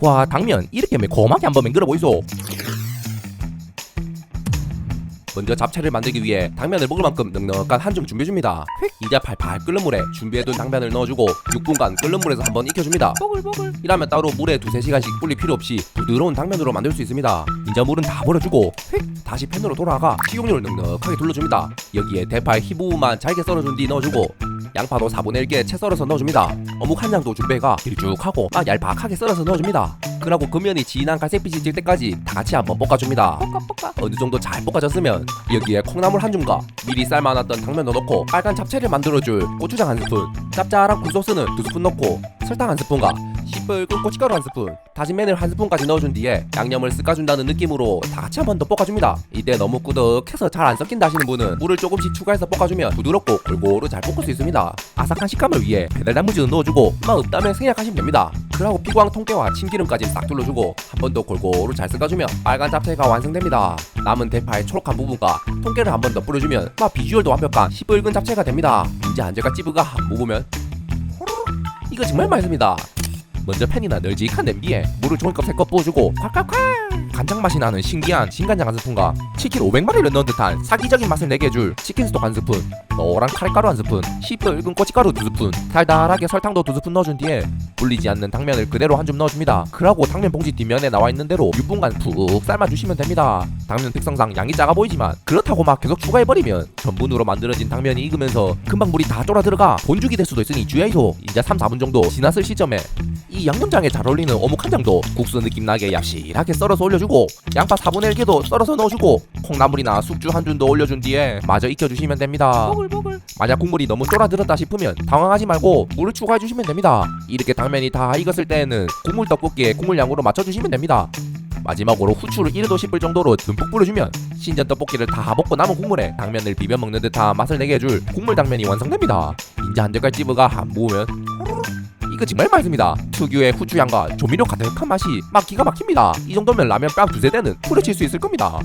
와 당면. 이렇게 매콤하게 한번 맹글어 보이소. 먼저 잡채를 만들기 위해 당면을 먹을 만큼 넉넉한 한 줌 준비해줍니다. 이제 팔팔 끓는 물에 준비해둔 당면을 넣어주고 6분간 끓는 물에서 한번 익혀줍니다. 보글보글. 이라면 따로 물에 두세 시간씩 불릴 필요 없이 부드러운 당면으로 만들 수 있습니다. 이제 물은 다 버려주고 휙. 다시 팬으로 돌아가 식용유를 넉넉하게 둘러줍니다. 여기에 대파의 희 부분만 잘게 썰어준 뒤 넣어주고 양파도 4분의 1개 채 썰어서 넣어줍니다. 어묵 한 장도 준비해가 길쭉하고 막 얄팍하게 썰어서 넣어줍니다. 그리고 금면이 진한 갈색빛이 질 때까지 다 같이 한번 볶아줍니다. 볶아 볶아 어느 정도 잘 볶아졌으면 여기에 콩나물 한 줌과 미리 삶아놨던 당면도 넣고 빨간 잡채를 만들어줄 고추장 한 스푼 짭짤한 굴소스는 두 스푼 넣고 설탕 한 스푼과 시뻘건 고춧가루 한 스푼. 다진 마늘 한 스푼까지 넣어준 뒤에 양념을 쓱까준다는 느낌으로 다 같이 한 번 더 볶아줍니다. 이때 너무 꾸덕해서 잘 안 섞인다 하시는 분은 물을 조금씩 추가해서 볶아주면 부드럽고 골고루 잘 볶을 수 있습니다. 아삭한 식감을 위해 배달 단무지도 넣어주고 맛 없다면 생략하시면 됩니다. 그리고 피광 통깨와 참기름까지 싹 둘러주고 한 번 더 골고루 잘 섞어주면 빨간 잡채가 완성됩니다. 남은 대파의 초록한 부분과 통깨를 한 번 더 뿌려주면 맛 비주얼도 완벽한 시뻘건 잡채가 됩니다. 이제 안젤과 찌브가 한 모으면 이거 정말 맛있습니다 먼저 팬이나 널찍한 냄비에 물을 종이컵 3컵 부어주고 콸콸콸! 간장 맛이 나는 신기한 진간장 한 스푼과 치킨 500마리를 넣은 듯한 사기적인 맛을 내게 해줄 치킨 스톡 한 스푼 노란 카레가루 한 스푼 시뻘건 고춧가루 두 스푼 달달하게 설탕도 두 스푼 넣어준 뒤에 불리지 않는 당면을 그대로 한 줌 넣어줍니다. 그러고 당면 봉지 뒷면에 나와 있는 대로 6분간 푹 삶아주시면 됩니다. 당면 특성상 양이 작아 보이지만 그렇다고 막 계속 추가해버리면 전분으로 만들어진 당면이 익으면서 금방 물이 다 쫄아 들어가 본죽이 될 수도 있으니 주의하이소. 이제 3, 4분 정도 지났을 시점에 이 양념장에 잘 어울리는 어묵 한 장도 국수 느낌 나게 얍실하게 썰어서 올려주고 양파 4분의 1개도 썰어서 넣어주고 콩나물이나 숙주 한 줌도 올려준 뒤에 마저 익혀주시면 됩니다 보글보글 만약 국물이 너무 쫄아들었다 싶으면 당황하지 말고 물을 추가해 주시면 됩니다. 이렇게 당면이 다 익었을 때에는 국물 떡볶이의 국물 양으로 맞춰주시면 됩니다. 마지막으로 후추를 1도 씹을 정도로 듬뿍 뿌려주면 신전 떡볶이를 다 먹고 남은 국물에 당면을 비벼 먹는 듯한 맛을 내게 해줄 국물 당면이 완성됩니다. 인자 한 젓갈 찌부가 한 모으면 이거 정말 맛있습니다. 특유의 후추향과 조미료 가득한 맛이 막 기가 막힙니다. 이 정도면 라면 빵 두세 대는 후려칠 수 있을 겁니다.